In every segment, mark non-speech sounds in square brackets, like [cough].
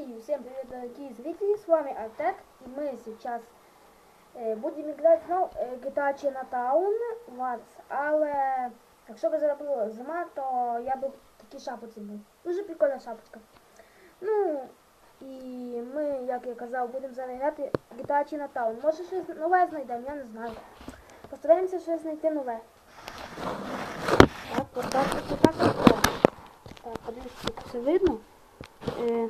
И всем привет, дорогие зрители, с вами Артек, и мы сейчас е, будемо грати знов е, GTA Chinatown Wars, але якщо б зараз зима, то я б в такій шапочці був. Дуже прикольна шапочка. Ну, і ми, як я казав, будемо зараз грати GTA Chinatown. Може щось нове знайдемо, я не знаю. Постараємося щось знайти нове. Так, от так, от так, подивіться, все видно. Е.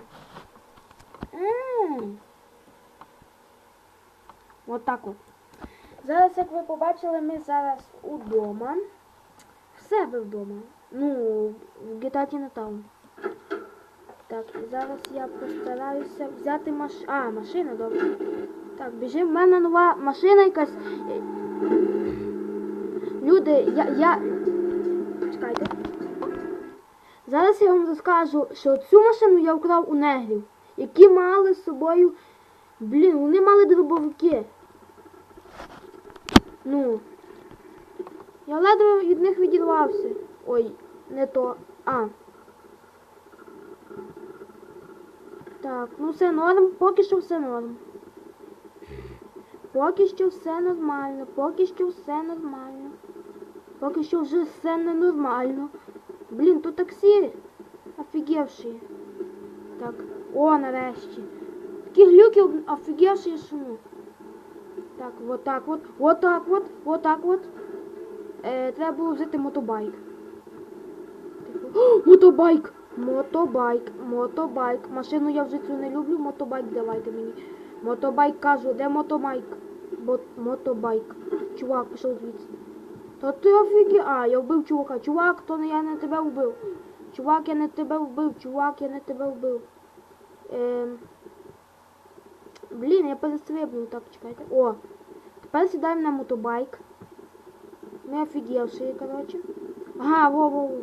От так от. Зараз, як ви побачили, ми зараз удома. В себе вдома. Ну, в GTA Chinatown. Так, і зараз я постараюся взяти маш... А, машина, добре. Так, біжимо. В мене нова машина якась. Люди, я. я... Чекайте. Зараз я вам розкажу, що цю машину я вкрав у негрів, які мали з собою. Блін, вони мали дробовики. Ну. Я ледве від них відірвався. Ой, не то. А. Так, ну все норм, поки що все норм. Поки що все нормально, поки що все нормально. Поки що вже все ненормально. Блін, тут таксі офігевші. Так, о, нарешті. Такі глюки офігевші шуму. Так, вот так вот, вот так вот, вот так вот. Е, треба було взяти мотобайк. Типу, О, мотобайк! Мотобайк, мотобайк. Машину я вже цю не люблю, мотобайк давайте мені. Мотобайк кажу, де мотобайк? Бо мотобайк. Чувак, пішов звідси. Та ти офігі... А, я вбив чувака. Чувак, то не я не тебе вбив. Чувак, я не тебе вбив. Чувак, я не тебе вбив. Ем... Блін, я перестрибнув. Так, чекайте. О! Тепер сідаємо на мотобайк. Ми офігівши, коротше. Ага, во, во, во.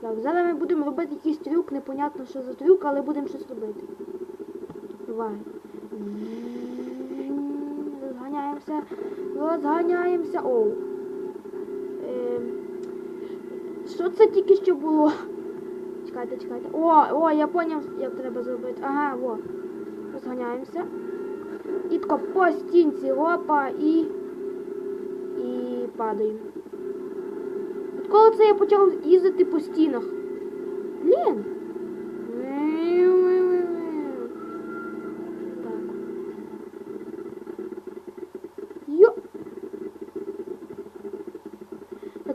Так, зараз ми будемо робити якийсь трюк, непонятно що за трюк, але будемо щось робити. Давай. Розганяємося. Розганяємося. Оу. Ем, Що це тільки що було? Чекайте, чекайте. О, о, я поняв, як треба зробити. Ага, во. Розганяємося. І тако по стінці опа і. І падаємо. От коли це я почав їздити по стінах? Блін. Так. Йо.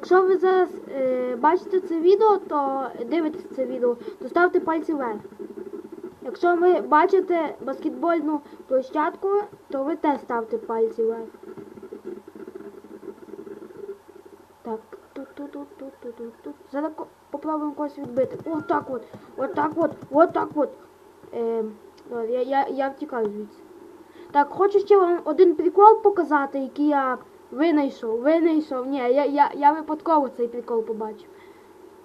Якщо ви зараз е, бачите це відео, то дивитесь це відео, то ставте пальці вверх. Якщо ви бачите баскетбольну площадку, то ви теж ставте пальці вверх. Так, тут, тут, тут, тут, тут, тут, тут. Зараз попробуємо когось відбити. От так от, от так от, от так от. Е, я, я, я втікаю звідси. Так, хочу ще вам один прикол показати, який я винайшов, винайшов. Ні, я, я, я випадково цей прикол побачив.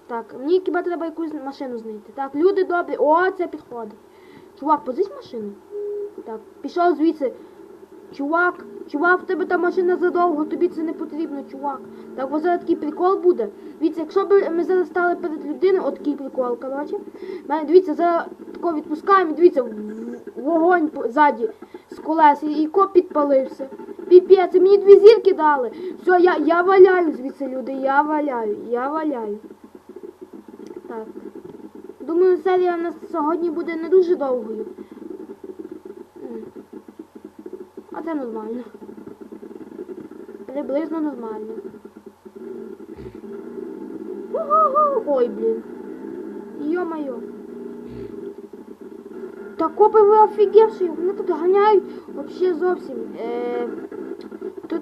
Так, мені хіба треба якусь машину знайти. Так, люди добрі. О, це підходить. Чувак, позись машину. Так, пішов звідси. Чувак, чувак, в тебе та машина задовго, тобі це не потрібно, чувак. Так, бо зараз такий прикол буде. Дивіться, якщо б ми зараз стали перед людиною, от такий прикол, коротше. Дивіться, зараз тако відпускаємо, дивіться, вогонь ззаді з колес, і коп підпалився. Піпець, і мені дві зірки дали. Все, я, я валяю звідси, люди, я валяю, я валяю. Так. Думаю, серія у нас сьогодні буде не дуже довгою. А це нормально. Приблизно нормально. Ой, блін. Йо-моє. Та копи ви офігевші, вони тут ганяють вообще зовсім. Е,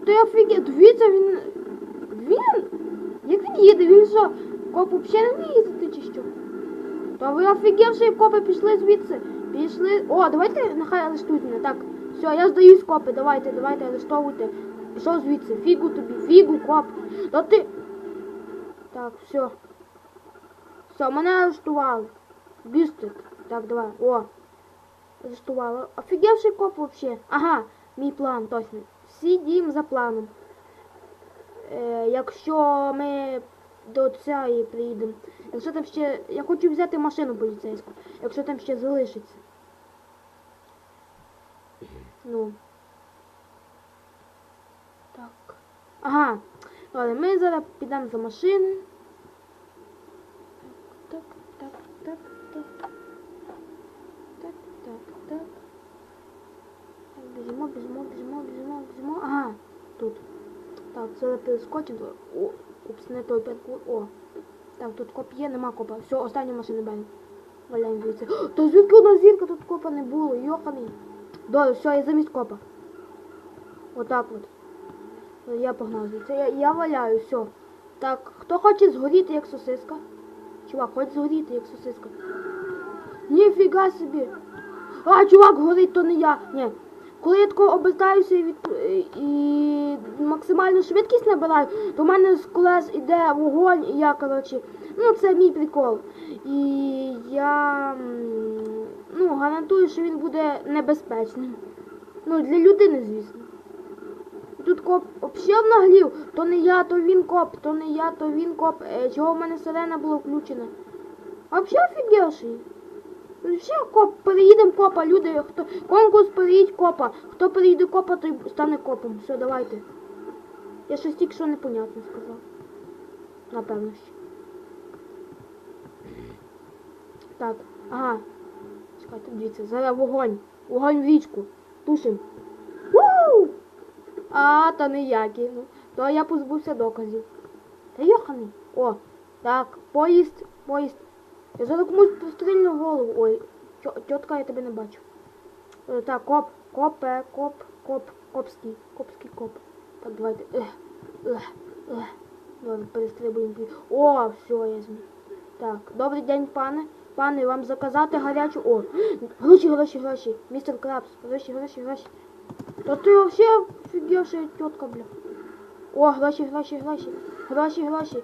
то ти офіге... Дивіться, він... Він? Як він їде? Він що? Коп взагалі не їздити чи що? Та ви офігевші копи пішли звідси. Пішли. О, давайте нехай арештують мене. Так, все, я здаюсь копи, давайте, давайте, арештовуйте. Пішов звідси. Фігу тобі, фігу, коп. Та ти. Так, все. Все, мене арештували. Бістик. Так, давай. О. Арештували. Офігевший коп вообще. Ага, мій план, точно всі діємо за планом. Е, Якщо ми до цієї приїдемо, якщо там ще... Я хочу взяти машину поліцейську, якщо там ще залишиться. Ну. Так. Ага. Ладно, ми зараз підемо за машини. Це упс, не той перкур. О. Так, тут коп є, нема копа. Все, остання машина беремо. Валяємо звідси. Та звідки одна зірка тут копа не було, йоханий. Добре, все, я замість копа. Отак от. Я погнав звідси. Я, я валяю, все. Так, хто хоче згоріти, як сосиска? Чувак, хоче згоріти, як сосиска. Ніфіга собі. А, чувак, горить, то не я. Ні. Коли я тако обертаюся і, від... і максимальну швидкість набираю, то в мене з колес іде вогонь, і я, коротше, ну це мій прикол. І я ну, гарантую, що він буде небезпечним. Ну, для людини, звісно. Тут коп взагалі наглів, то не я, то він коп, то не я, то він коп. Е, чого в мене сирена була включена? Взагалі офігевший. Ще коп, переїдемо копа, люди, хто конкурс переїдь копа. Хто переїде копа, той стане копом. Все, давайте. Я щось тільки що непонятно сказав. Напевно ще. Так, ага. Чекайте, дивіться, зараз вогонь. Вогонь в річку. Тушим. Вуу! А, та не я кину. То я позбувся доказів. Та йоханий. О, так, поїзд, поїзд. Я зараз комусь пострільну голову. Ой, тьотка, я тебе не бачу. Е, Так, коп, копе, коп, коп, копський, копський коп. Так, давайте. Ех, ех, ех. Добре, перестрибуємо. О, все, я зміг. Так, добрий день, пане. Пане, вам заказати гарячу. О, гроші, гроші, гроші. Містер Крабс, гроші, гроші, гроші. Та ти вообще офігевшая тітка, бля. О, гроші, гроші, гроші. Гроші, гроші.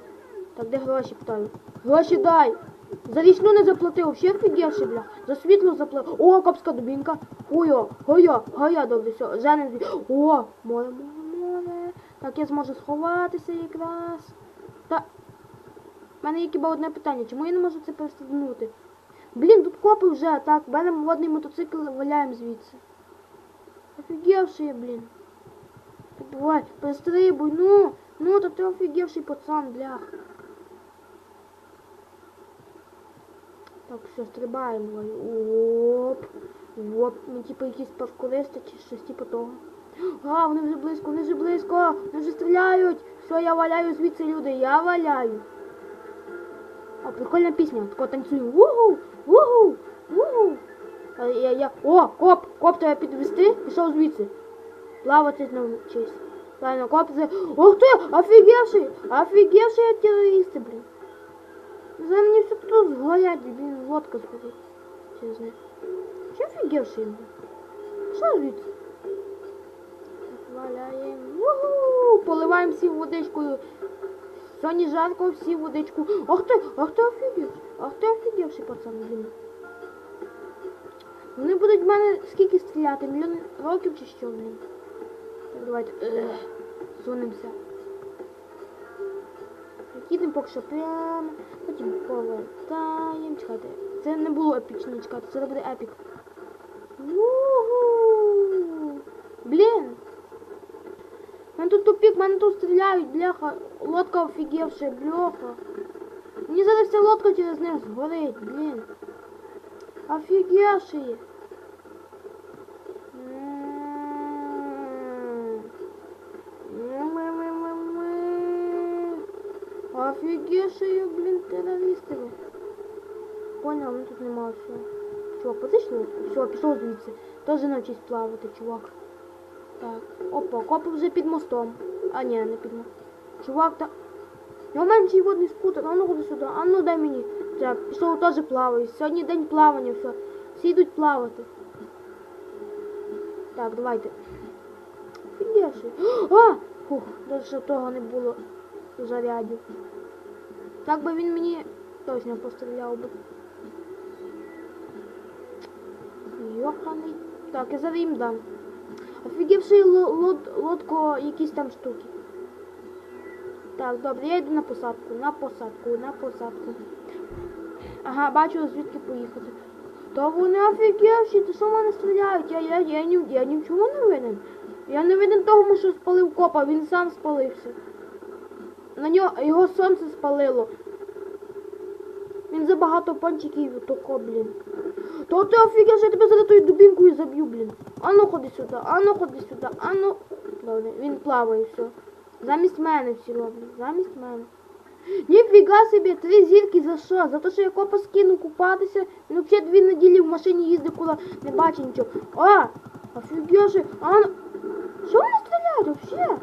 Так де гроші питаю? Гроші дай. За річну не заплатив, вообще офігевший, бля. За світло заплатив. О, копська дубінка. Хуйо, гойо, гойо, добре, все. Женем дві. О, море, море, море. Так я зможу сховатися якраз. Та. У мене є хіба одне питання, чому я не можу це перестрибнути? Блін, тут копи вже, так, беремо водний мотоцикл валяємо звідси. Офігевший, я, блін. Давай, перестрибуй, ну, ну, то ти офігевший пацан, блях. Так, все, стрибаємо. Оп. Оп. Ми типу якісь паркуристи чи щось типу того. А, вони вже близько, вони вже близько, вони вже стріляють. Все, я валяю звідси люди, я валяю. О, прикольна пісня, тако танцюю. Вугу, вугу, вугу. А я, я... О, коп, коп тебе підвести, пішов звідси. Плавати навчись. Правильно, коп це... Ох ти, офігевший, офігевший терористи, блін. За мені все тут згорять, блін, лодка згорить. Через них. Чи офігевший, блін? Що звідси? Валяємо. Уху! Поливаємо всі водичкою. Сьогодні жарко, всі водичку. Ах ти, ах ти офігевший, ах ти офігевший, пацан, блін. Вони будуть в мене скільки стріляти? Мільйон років чи що, блін? Так, давайте. Ех, Сунемося. Їдемо поки що прямо, потім повертаємо. Чекайте. Це не було епічно, чекайте, це буде епік. Угу. Блін. Мене тут тупік, мене тут стріляють, бляха. Лодка офігевша, бляха. Мені зараз вся лодка через них згорить, блін. Офигевшие. Офигевшие, блин, терористи. ви. Понял, ну тут нема все. Чувак, потичну? Все, пішов звідси. Тоже навчись плавати, чувак. Так. Опа, копи вже під мостом. А ні, не під мостом. Чувак, та... Я менший водний скутер, а ну ходи сюди, а ну дай мені. Так, пішов теж плаваю. Сьогодні день плавання, все. Всі йдуть плавати. Так, давайте. Фігеши. [gasps] А! Фух, даже того не було зарядів. Так би він мені точно постріляв би. Йоханий. Так, я зараз їм дам. Офігівши лод, лодко якісь там штуки. Так, добре, я йду на посадку, на посадку, на посадку. Ага, бачу, звідки поїхати. Та вони офігевші, ти що в мене стріляють? Я, я, я, я ні в чому не винен. Я не винен тому, що спалив копа, він сам спалився. На нього його сонце спалило. Він забагато пончиків токо, блін. То ти офігеш, я тебе зараз тою дубінкою заб'ю, блін. Ану ходи сюди, ану ходи сюди, ану. Добре, він плаває, все. Замість мене всі роблять, замість мене. Ніфіга собі, три зірки за що? За те, що я копа скинув купатися, він взагалі дві неділі в машині їздив, куди не бачив нічого. А, офігеши, а ну... Що вони стріляють взагалі?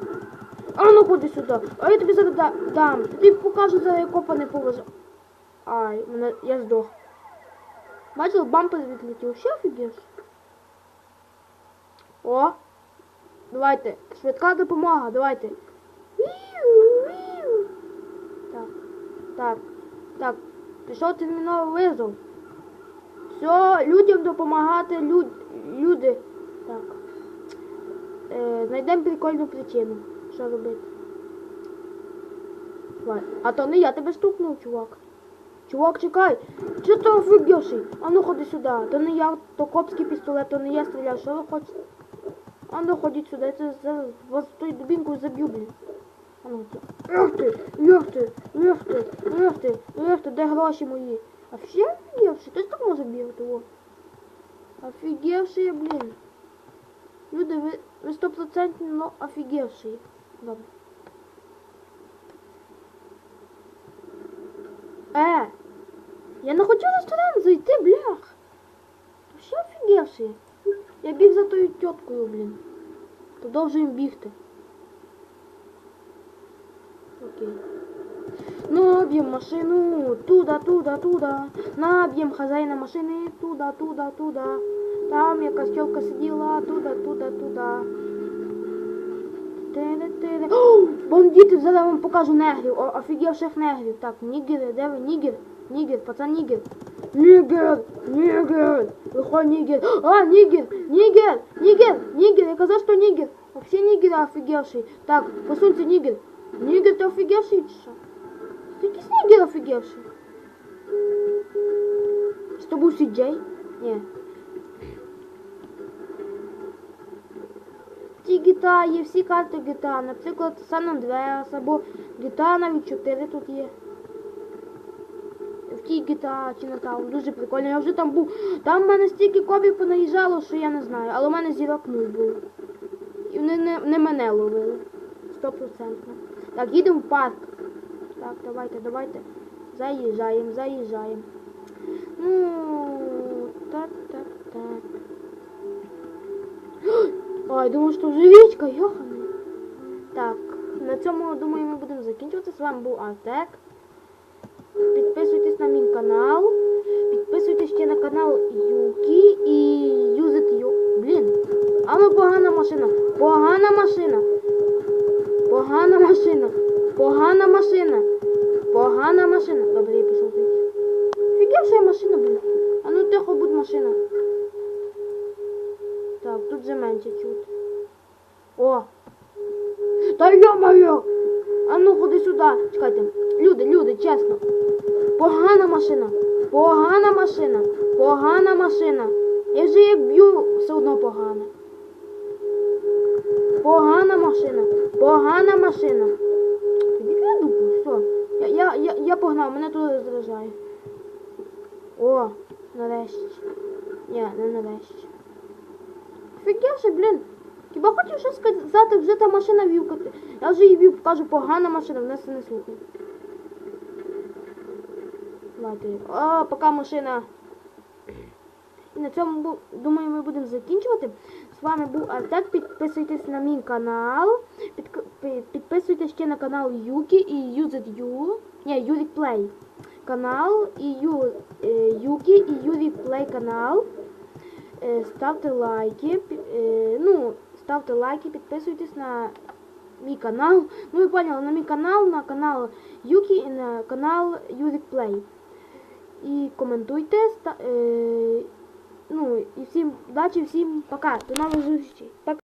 А ну ходи сюди, а я тобі зараз дам. Тобі покажу, зараз я не поважаю. Ай, мене, я здох. Бачив, бампер відлетів. Ще офігеш? О! Давайте, швидка допомога, давайте. Так, так, так. Пішов терміновий визов. Все, людям допомагати, люд, люди. Так. Е, знайдемо прикольну причину. Що робити? А то не я тебе стукнув, чувак. Чувак, чекай. Що ти офігівший? А ну ходи сюди. То не я, то копський пістолет, то не я стріляв. Що ви хочете? А ну ходіть сюди, я це зараз вас тою дубінкою заб'ю, блін. А ну це. Ех ти, ех ти, ех ти, ех ти, ех ти, де гроші мої? А всі офігівші? Хтось так може бігати, о. Офігівші, блін. Люди, ви, ви стопроцентно ну, офігівші. Добре. Е, я не хочу в ресторан зайти, блях. Що офігевши? Я біг за тою тіткою, блін. Продовжуємо бігти. Окей. Наб'єм машину, туда, туда, туда. Наб'єм хазяїна машини, туда, туда, туда. Там якась тьолка сиділа, туда, туда, туда. Тире-тире. [gasps] О, бандити, зараз вам покажу негрів, о, офігевших негрів. Так, нігери, де ви? Нігер, нігер, пацан нігер. Нігер, нігер, виходь нігер. А, нігер, нігер, нігер, нігер, я казав, що нігер. Вообще нігер офігевший. Так, посунься, нігер. Нігер, ти офігевший чи що? Ти якийсь нігер офігевший. З тобою сіджей? Ні. Ті GTA є всі карти GTA, наприклад, San Andreas або GTA навіть 4 тут є. В тій GTA Chinatown, дуже прикольно. Я вже там був. Там в мене стільки копій понаїжджало, що я не знаю. Але в мене зірок нуль було. І вони не, не мене ловили. Стопроцентно. Так, їдемо в парк. Так, давайте, давайте. Заїжджаємо, заїжджаємо. Ну, так, так, так. Ой, думаю, що вже річка, йоханий. Так, на цьому, думаю, ми будемо закінчувати. З вами був Артек. Підписуйтесь на мій канал. Підписуйтесь ще на канал Юкі і Юзит Ю. Блін. А ну погана машина. Погана машина. Погана машина. Погана машина. Погана машина. Добре, я пішов звідси. Фігівша машина, блін. А ну тихо будь машина. Так, тут вже менше чути. О! Та йо-моє! А ну ходи сюди. Чекайте. Люди, люди, чесно. Погана машина. Погана машина. Погана машина. Я вже як б'ю, все одно погана. Погана машина. Погана машина. Підійди на дупу, все. Я, я, я, я погнав, мене тут роздражає. О, нарешті. Ні, не нарешті. Офігевши, блін. Хіба хотів щось сказати, вже та машина вівкати. Я вже її вів, кажу, погана машина, вона це не слухає. О, пока машина. І на цьому, думаю, ми будемо закінчувати. З вами був Артек. Підписуйтесь на мій канал. Підписуйтесь ще на канал Юкі і Юзит Ю. Ні, Юрік Плей канал і Ю, е, Юкі і Юрік Плей канал. Е, ставте лайки. е, ну, ставте лайки, підписуйтесь на мій канал. Ну, ви поняли, на мій канал, на канал Юкі і на канал Юзик Плей. І коментуйте. Е, ну, і всім удачі, всім пока. До нових зустрічей. Пока.